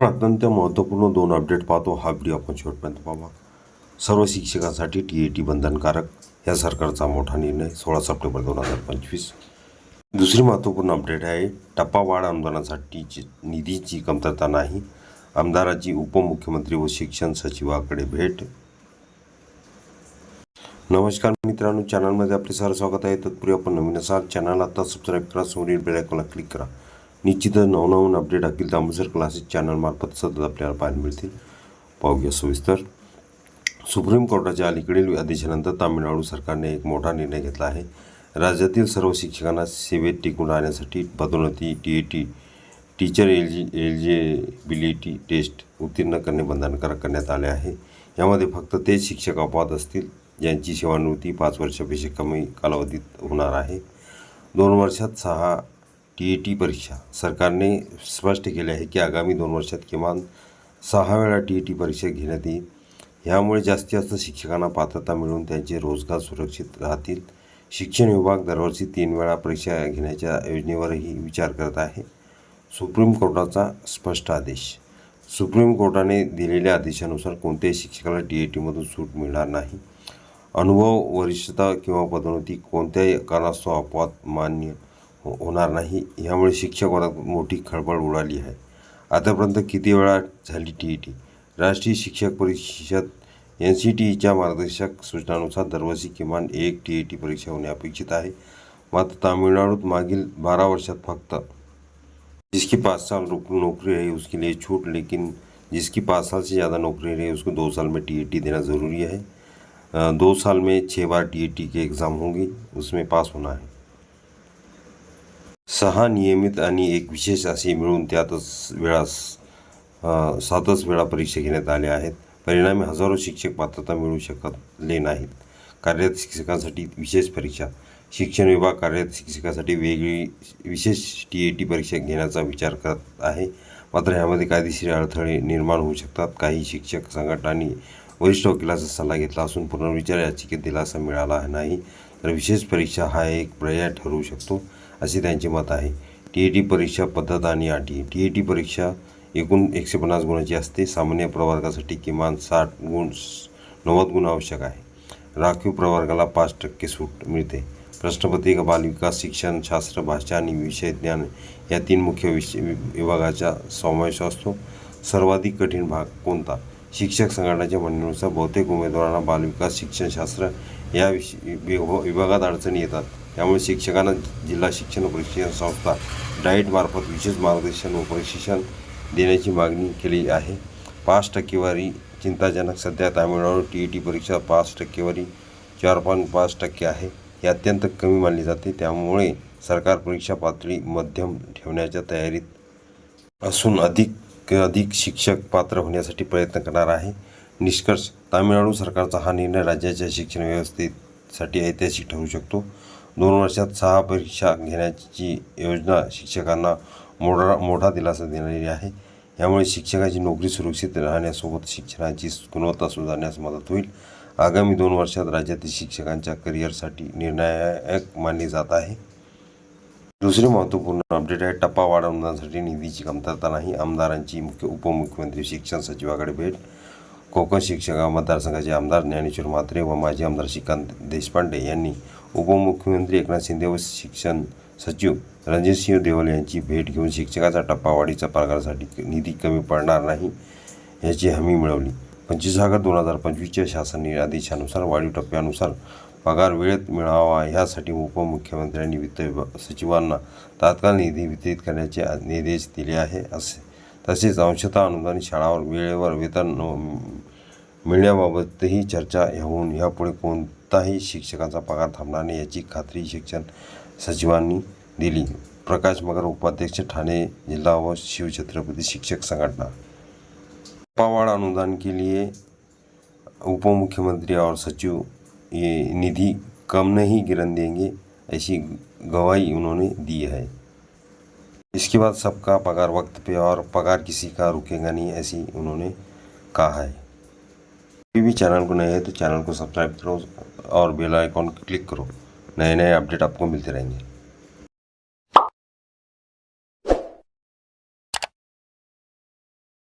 अत्यंत महत्त्वपूर्ण दोन अपडेट पाहतो. हा व्हिडिओ आपण शेवटपर्यंत पाहा सर्व शिक्षकांसाठी टी ए टी बंधनकारक या सरकारचा मोठा निर्णय सोळा सप्टेंबर दोन हजार पंचवीस. दुसरी महत्त्वपूर्ण अपडेट आहे टप्पावाढ आंदोलनासाठी निधीची कमतरता नाही. आमदाराची उपमुख्यमंत्री व शिक्षण सचिवाकडे भेट. नमस्कार मित्रांनो चॅनलमध्ये आपले सर स्वागत आहे. तत्पूर्वी आपण नवीन असाल चॅनल आता सबस्क्राईब करा समोरील बेल आयकॉनला क्लिक करा. निश्चितच नवनवीन अपडेट अखिल दामोदर क्लासेस चॅनलमार्फत सतत आपल्याला पाहायला मिळतील. पाहूया सविस्तर. सुप्रीम कोर्टाच्या अलीकडील आदेशानंतर तामिळनाडू सरकारने एक मोठा निर्णय घेतला आहे. राज्यातील सर्व शिक्षकांना सेवेत टिकून राहण्यासाठी पदोन्नती टी ए टी टीचर एलजी एलिजिबिलिटी टेस्ट उत्तीर्ण करणे बंधनकारक करण्यात आले आहे. यामध्ये फक्त तेच शिक्षक अपवाद असतील ज्यांची सेवानिवृत्ती पाच वर्षापेक्षा कमी कालावधीत होणार आहे. दोन वर्षात सहा टी ए टी परीक्षा. सरकारने स्पष्ट केले आहे की आगामी दोन वर्षात किमान सहा वेळा टी ए टी परीक्षा घेण्यात येईल. ह्यामुळे जास्तीत जास्त शिक्षकांना पात्रता मिळून त्यांचे रोजगार सुरक्षित राहतील. शिक्षण विभाग दरवर्षी तीन वेळा परीक्षा घेण्याच्या योजनेवरही विचार करत आहे. सुप्रीम कोर्टाचा स्पष्ट आदेश. सुप्रीम कोर्टाने दिलेल्या आदेशानुसार कोणत्याही शिक्षकाला टी ए टीमधून सूट मिळणार नाही. अनुभव वरिष्ठता किंवा पदोन्नती कोणत्याही कारणास्तव अपवाद मान्य होणार नाही. यामुळे शिक्षक वर्गात मोठी खळबळ उडाली आहे. आतापर्यंत किती वेळा झाली टी ई टी राष्ट्रीय शिक्षक परिषद एन सी टी ईच्या मार्गदर्शक सूचनानुसार दरवर्षी किमान एक टी ई टी परीक्षा होणे अपेक्षित आहे. मात्र तामिळनाडूत मागील बारा वर्षात फक्त जिसकी पाँच साल रुक- नौकरी रही उसके लिए छूट लेकिन जिसकी पाँच साल से ज़्यादा नौकरी रही उसको दो साल में टी देना ज़रूरी है। दो साल में छः बार टी के एग्ज़ाम होंगी उसमें पास होना है। सहा नियमित आणि एक विशेष असे मिळून त्यातच वेळास सातच वेळा परीक्षा घेण्यात आल्या आहेत. परिणामी हजारो शिक्षक पात्रता मिळू शकले नाहीत. कार्यरत शिक्षकांसाठी विशेष परीक्षा. शिक्षण विभाग कार्यरत शिक्षकासाठी वेगळी विशेष टी ए टी परीक्षा घेण्याचा विचार करत आहे. मात्र यामध्ये कायदेशीर अडथळे निर्माण होऊ शकतात. काही शिक्षक संघटनांनी वरिष्ठ वकिलाचा सल्ला घेतला असून पुनर्विचार याचिकेत दिलासा मिळाला नाही. तर विशेष परीक्षा हा एक पर्याय ठरवू शकतो. असे त्यांचे मत आहे. टी ए टी परीक्षा पद्धत आणि अटी टी ए टी परीक्षा एकूण एकशे पन्नास गुणांची असते. सामान्य प्रवर्गासाठी किमान साठ गुण नव्वद गुण आवश्यक आहे. राखीव प्रवर्गाला पाच टक्के सूट मिळते. प्रश्नपत्रिका बालविकास शिक्षण शास्त्र भाषा आणि विषय ज्ञान या तीन मुख्य विषय विभागाचा समावेश असतो. सर्वाधिक कठीण भाग कोणता? शिक्षक संघटनाच्या म्हणण्यानुसार बहुतेक उमेदवारांना बालविकास शिक्षणशास्त्र या विष विभागात अडचणी येतात. त्यामुळे शिक्षकांना जिल्हा शिक्षण प्रशिक्षण संस्था डाईटमार्फत विशेष मार्गदर्शन व प्रशिक्षण देण्याची मागणी केली आहे. पाच टक्केवारी चिंताजनक सध्या तामिळनाडू टी ई टी परीक्षा पाच टक्केवारी चार पॉईंट पाच टक्के आहे. ही अत्यंत कमी मानली जाते. त्यामुळे सरकार परीक्षा पातळी मध्यम ठेवण्याच्या तयारीत असून अधिक अधिक शिक्षक पात्र होण्यासाठी प्रयत्न करणार आहे. निष्कर्ष तामिळनाडू सरकारचा हा निर्णय राज्याच्या शिक्षण व्यवस्थेसाठी ऐतिहासिक ठरू शकतो. दोन वर्षात सहा परीक्षा घेण्याची योजना शिक्षकांना मोठा मोठा दिलासा देणारी आहे. यामुळे शिक्षकाची नोकरी सुरक्षित राहण्यासोबत शिक्षणाची गुणवत्ता सुधारण्यास मदत होईल. आगामी दोन वर्षात राज्यातील शिक्षकांच्या करिअरसाठी निर्णायक मानले जात आहे. दुसरी महत्त्वपूर्ण अपडेट आहे टप्पा वाढवण्यासाठी निधीची कमतरता नाही. आमदारांची मुख्य उपमुख्यमंत्री शिक्षण सचिवाकडे भेट कोकण शिक्षक मतदारसंघाचे आमदार ज्ञानेश्वर म्हात्रे व माजी आमदार श्रीकांत देशपांडे यांनी उपमुख्यमंत्री एकनाथ शिंदे व शिक्षण सचिव रणजितसिंह देवल यांची भेट घेऊन शिक्षकाचा टप्पा वाढीच्या पगारासाठी निधी कमी पडणार नाही याची हमी मिळवली. पंचवीस ऑगस्ट दोन हजार पंचवीसच्या शासन आदेशानुसार वाढीव टप्प्यानुसार पगार वेळेत मिळावा यासाठी उपमुख्यमंत्र्यांनी वित्त विभाग सचिवांना तात्काळ निधी वितरित करण्याचे निर्देश दिले आहे असे तसेच अंशता अनुदान शाळावर वेळेवर वेतन मिळण्याबाबतही चर्चा होऊन यापुढे कोणताही शिक्षकांचा पगार थांबणार नाही याची खात्री शिक्षण सचिवांनी दिली. प्रकाश मगर उपाध्यक्ष ठाणे जिल्हा व शिवछत्रपती शिक्षक संघटना. पावाड़ अनुदान के लिए उपमुख्यमंत्री और सचिव ये निधि कम नहीं गिरन देंगे ऐसी गवाही उन्होंने दी है। इसके बाद सबका पगार वक्त पे और पगार किसी का रुकेगा नहीं, ऐसी उन्होंने कहा है। अभी भी चैनल को नए है तो चैनल को सब्सक्राइब करो और बेल आइकॉन क्लिक करो। नए नए अपडेट आपको मिलते रहेंगे।